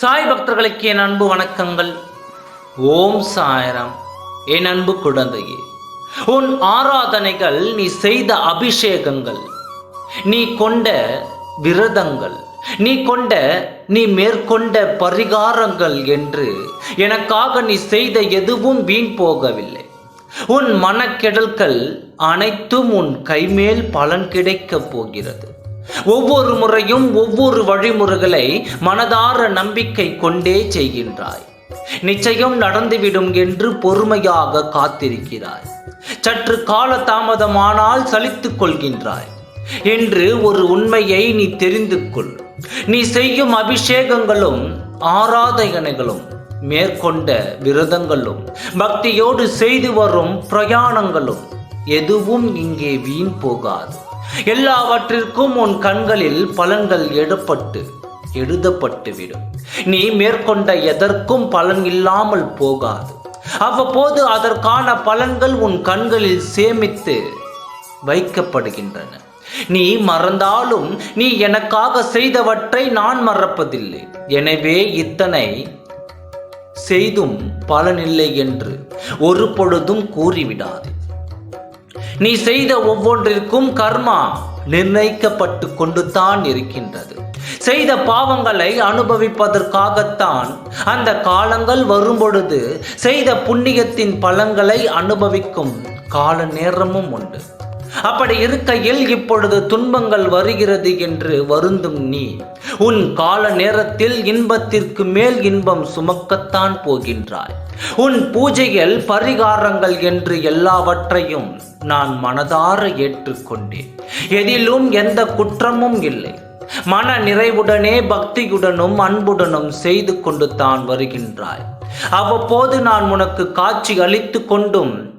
சாய் பக்தர்களுக்கு என் அன்பு வணக்கங்கள். ஓம் சாயரம். என் அன்பு குழந்தையே உன் ஆராதனைகள் நீ செய்த அபிஷேகங்கள் நீ கொண்ட விரதங்கள் நீ கொண்ட நீ மேற்கொண்ட பரிகாரங்கள் என்று எனக்காக நீ செய்த எதுவும் வீண் போகவில்லை. உன் மனக்கெடல்கள் அனைத்தும் உன் கைமேல் பலன் கிடைக்கப் போகிறது. ஒவ்வொரு முறையும் ஒவ்வொரு வழிமுறைகளை மனதார நம்பிக்கை கொண்டே செய்கின்றாய். நிச்சயம் நடந்துவிடும் என்று பொறுமையாக காத்திருக்கிறாய். சற்று கால தாமதமானால் சலித்துக் கொள்கின்றாய். என்று ஒரு உண்மையை நீ தெரிந்து கொள். நீ செய்யும் அபிஷேகங்களும் ஆராதனைகளும் மேற்கொண்ட விரதங்களும் பக்தியோடு செய்து வரும் பிரயாணங்களும் எதுவும் இங்கே வீண் போகாது. எல்லாவற்றிற்கும் உன் கண்களில் பலன்கள் எடுப்பட்டு எழுதப்பட்டுவிடும் நீ மேற்கொண்ட எதற்கும் பலன் இல்லாமல் போகாது. அவ்வப்போது அதற்கான பலன்கள் உன் கண்களில் சேமித்து வைக்கப்படுகின்றன. நீ மறந்தாலும் நீ எனக்காக செய்தவற்றை நான் மறப்பதில்லை. எனவே இத்தனை செய்தும் பலனில்லை என்று ஒரு பொழுதும் கூறிவிடாது. நீ செய்த ஒவ்வொன்றிற்கும் கர்மா நிர்ணயிக்கப்பட்டு கொண்டு தான் இருக்கின்றது. செய்த பாவங்களை அனுபவிப்பதற்காகத்தான் அந்த காலங்கள் வரும்பொழுது செய்த புண்ணியத்தின் பலங்களை அனுபவிக்கும் கால நேரமும் உண்டு. அப்படி இருக்கையில் இப்பொழுது துன்பங்கள் வருகிறது என்று வருந்தும் நீ. உன் கால நேரத்தில் இன்பத்திற்கு மேல் இன்பம் சுமக்கத்தான் போகின்றாய். உன் பூஜைகள் பரிகாரங்கள் என்று எல்லாவற்றையும் நான் மனதார ஏற்றுக்கொண்டேன். எதிலும் எந்த குற்றமும் இல்லை. மன நிறைவுடனே பக்தியுடனும் அன்புடனும் செய்து கொண்டு தான் வருகின்றாய். அவ்வப்போது நான் உனக்கு காட்சி அளித்து கொண்டும்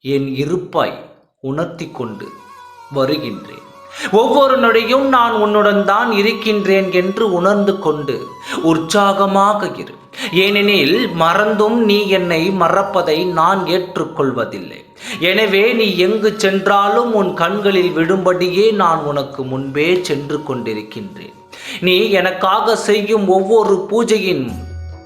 என் இருப்பாய். உணர்த்தி கொண்டு வருகின்றேன். ஒவ்வொரு நொடியும் நான் உன்னுடன் தான் இருக்கின்றேன் என்று உணர்ந்து கொண்டு உற்சாகமாக இரு. ஏனெனில் மறந்தும் நீ என்னை மறப்பதை நான் ஏற்றுக்கொள்வதில்லை. எனவே நீ எங்கு சென்றாலும் உன் கண்களில் விடும்படியே நான் உனக்கு முன்பே சென்று கொண்டிருக்கின்றேன். நீ எனக்காக செய்யும் ஒவ்வொரு பூஜையின்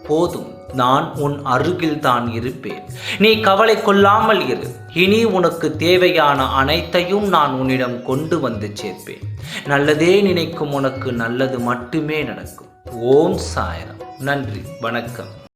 போதும் நான் உன் அருகில் தான் இருப்பேன். நீ கவலை கொள்ளாமல் இரு. இனி உனக்கு தேவையான அனைத்தையும் நான் உன்னிடம் கொண்டு வந்து சேர்ப்பேன். நல்லதே நினைக்கும் உனக்கு நல்லது மட்டுமே நடக்கும். ஓம் சாயரம். நன்றி. வணக்கம்.